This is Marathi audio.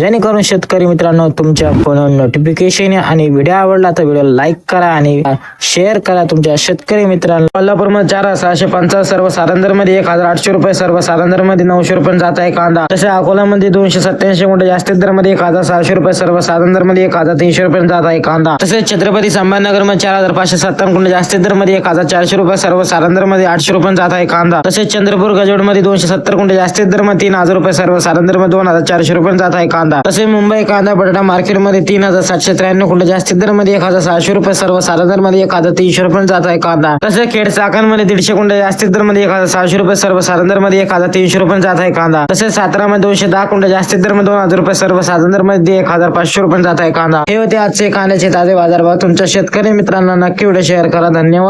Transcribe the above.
जेणेकरून शेतकरी मित्रांनो तुमच्या फोनवर नोटिफिकेशन आणि व्हिडिओ आवडला तर व्हिडिओ लाईक करा आणि शेअर करा तुमच्या शेतकरी मित्रांनो. कोल्हापूरमध्ये चार सहाशे पंचावन्न सर्व सारंदरमध्ये एक हजार आठशे रुपये सर्व सारंदरमध्ये नऊशे रुपये जात आहे कांदा. तसे अकोल्यामध्ये दोनशे सत्याऐंशी मोठे जास्तीत दरमध्ये एक हजार सहाशे रुपये सर्व सारंदरमध्ये एक हजार तीनशे रुपये जात आहे कांदा. तसेच छत्रपती संभाजीनगरमध्ये चार हजार पाचशे सत्तावन्न कुंड जास्तीत दरमध्ये एक हजार चारशे रुपये सर्व सारंदरमध्ये आठशे रुपये जात आहे कांदा. तसेच चंद्रपूर गजवडमध्ये दोनशे सत्तर कुंड जास्तीत दरमध्ये तीन हजार रुपये सर्व सारंदरमध्ये दोन हजार चारशे रुपये जात आहे कांदा. तसे मुंबई कांदा बटाटा मार्केटमध्ये तीन हजार सातशे त्र्याण्णव कुठे जास्तीत दरमध्ये एक हजार सहाशे रुपये सर्व सारंदरमध्ये एक हजार तीनशे रुपये जात आहे कांदा. तसेच खेड चाकणमध्ये दीडशे कुंड जास्तीत दरमध्ये एक हजार सहाशे रुपये सर्व सारंदरमध्ये एक हजार तीनशे रुपये जात आहे कांदा. तसेच सातारा मध्ये दोनशे दहा कुंड जास्तीत दरमध्ये दोन हजार रुपये सर्व सारंदरमध्ये एक हजार पाचशे रुपये जात आहे कांदा. हे होते आजचे कांद्याचे ताजे बाजारभाव. तुमच्या शेतकरी मित्रांना नक्की व्हिडिओ शेअर करा. धन्यवाद.